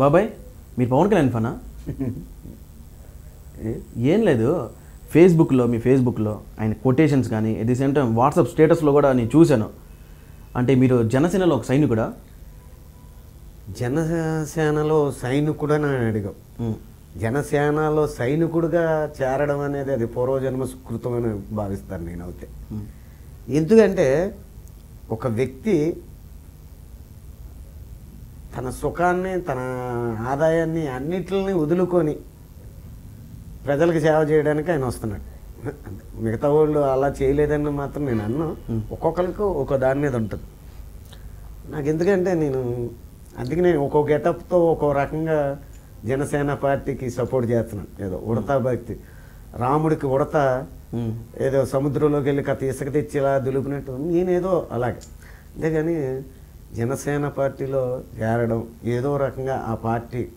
బాబాయ్ మీరు పవన్ కళ్యాణ్ ఫనా? ఏం లేదు. ఫేస్బుక్లో మీ ఫేస్బుక్లో ఆయన కొటేషన్స్ కానీ at the same time WhatsApp స్టేటస్లో కూడా నేను చూశాను. అంటే మీరు జనసేనలో ఒక సైనికుడా? జనసేనలో సైనికుడని అడిగాం. జనసేనలో సైనికుడిగా చేరడం అనేది అది పూర్వజన్మ సుకృతం అని భావిస్తాను నేను అయితే ఎందుకంటే ఒక వ్యక్తి తన సుఖాన్ని తన ఆదాయాన్ని అన్నిటిని వదులుకొని ప్రజలకు సేవ చేయడానికి ఆయన వస్తున్నాడు. మిగతా వాళ్ళు అలా చేయలేదని మాత్రం నేను అన్నా. ఒక్కొక్కరికి ఒక్కో దాని మీద ఉంటుంది. నాకు ఎందుకంటే నేను అందుకే నేను ఒక్కో గెటప్తో ఒక్కో రకంగా జనసేన పార్టీకి సపోర్ట్ చేస్తున్నాను. ఏదో ఉడతా భక్తి. రాముడికి ఉడత ఏదో సముద్రంలోకి వెళ్ళి కథ ఇసుక తెచ్చి ఇలా దులిపినట్టు. నేనేదో అలాగే. అంతేగాని జనసేన పార్టీలో చేరడం ఏదో రకంగా ఆ పార్టీ.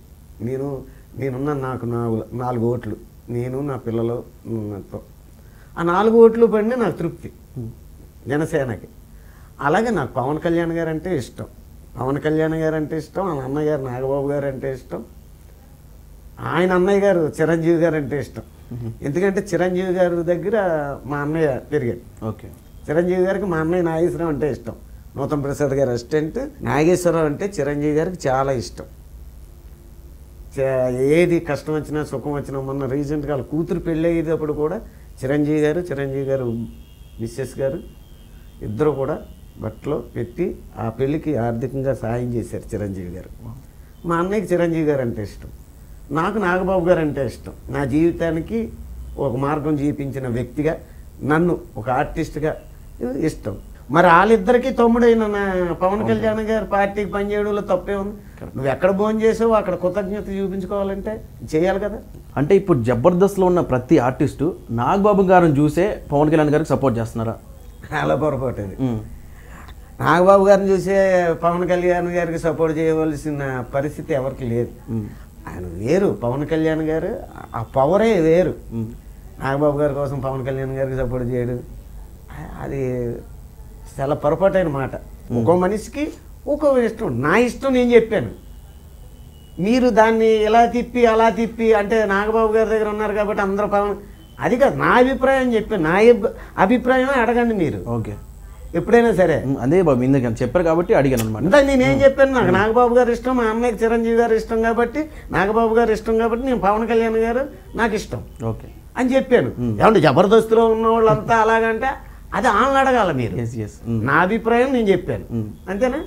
నేను నేనున్న నాకు నాలుగు నాలుగు ఓట్లు. నేను నా పిల్లలు ఆ నాలుగు ఓట్లు పడినా నాకు తృప్తి. జనసేనకి. అలాగే నాకు పవన్ కళ్యాణ్ గారు అంటే ఇష్టం. పవన్ కళ్యాణ్ గారు అంటే ఇష్టం ఆ అన్నయ్య గారు నాగబాబు గారు అంటే ఇష్టం. ఆయన అన్నయ్య గారు చిరంజీవి గారు అంటే ఇష్టం ఎందుకంటే చిరంజీవి గారి దగ్గర మా అన్నయ్య పెరిగాడు. ఓకే. చిరంజీవి గారికి మా అన్నయ్య నాగేశ్వరరావు అంటే ఇష్టం. నూతన్ ప్రసాద్ గారి అసిస్టెంట్. నాగేశ్వరరావు అంటే చిరంజీవి గారికి చాలా ఇష్టం. ఏది కష్టం వచ్చినా సుఖం వచ్చినా మొన్న రీసెంట్గా వాళ్ళ కూతురు పెళ్ళయ్యేటప్పుడు కూడా చిరంజీవి గారు చిరంజీవి గారు మిస్సెస్ గారు ఇద్దరు కూడా బట్టలో పెట్టి ఆ పెళ్ళికి ఆర్థికంగా సాయం చేశారు చిరంజీవి గారు. మా అన్నయ్యకి చిరంజీవి గారు అంటే ఇష్టం. నాకు నాగబాబు గారు అంటే ఇష్టం. నా జీవితానికి ఒక మార్గం చూపించిన వ్యక్తిగా నన్ను ఒక ఆర్టిస్ట్గా ఇష్టం. మరి వాళ్ళిద్దరికీ తమ్ముడైన పవన్ కళ్యాణ్ గారు పార్టీకి పనిచేయడంలో తప్పే ఉంది. నువ్వు ఎక్కడ భోజనం చేసావు అక్కడ కృతజ్ఞత చూపించుకోవాలంటే చేయాలి కదా. అంటే ఇప్పుడు జబర్దస్త్లో ఉన్న ప్రతి ఆర్టిస్టు నాగబాబు గారిని చూసే పవన్ కళ్యాణ్ గారికి సపోర్ట్ చేస్తున్నారా? అలా పొరపాటు. నాగబాబు గారిని చూసే పవన్ కళ్యాణ్ గారికి సపోర్ట్ చేయవలసిన పరిస్థితి ఎవరికి లేదు. ఆయన వేరు పవన్ కళ్యాణ్ గారు ఆ పవరే వేరు. నాగబాబు గారి కోసం పవన్ కళ్యాణ్ గారికి సపోర్ట్ చేయడు. అది చాలా పొరపాటైన మాట. ఒక్కో మనిషికి ఒక్కో ఇష్టం. నా ఇష్టం నేను చెప్పాను. మీరు దాన్ని ఇలా తిప్పి అలా తిప్పి అంటే నాగబాబు గారి దగ్గర ఉన్నారు కాబట్టి అందరూ పవన్ అది కాదు నా అభిప్రాయం చెప్పాను. నా అభి- అభిప్రాయం అడగండి మీరు. ఓకే. ఎప్పుడైనా సరే. అదే బాబు ఇందుకు చెప్పారు కాబట్టి అడిగాను అనమాట అంతా నేనేం చెప్పాను? నాకు నాగబాబు గారు ఇష్టం మా అన్నయ్యకి చిరంజీవి గారు ఇష్టం కాబట్టి నాగబాబు గారు ఇష్టం కాబట్టి నేను పవన్ కళ్యాణ్ గారు నాకు ఇష్టం ఓకే. అని చెప్పాను. ఏమంటే జబర్దస్త్లో ఉన్న వాళ్ళంతా అలాగంటే అది ఆమెను అడగాల మీరు. నా అభిప్రాయం నేను చెప్పాను. అంతేనా?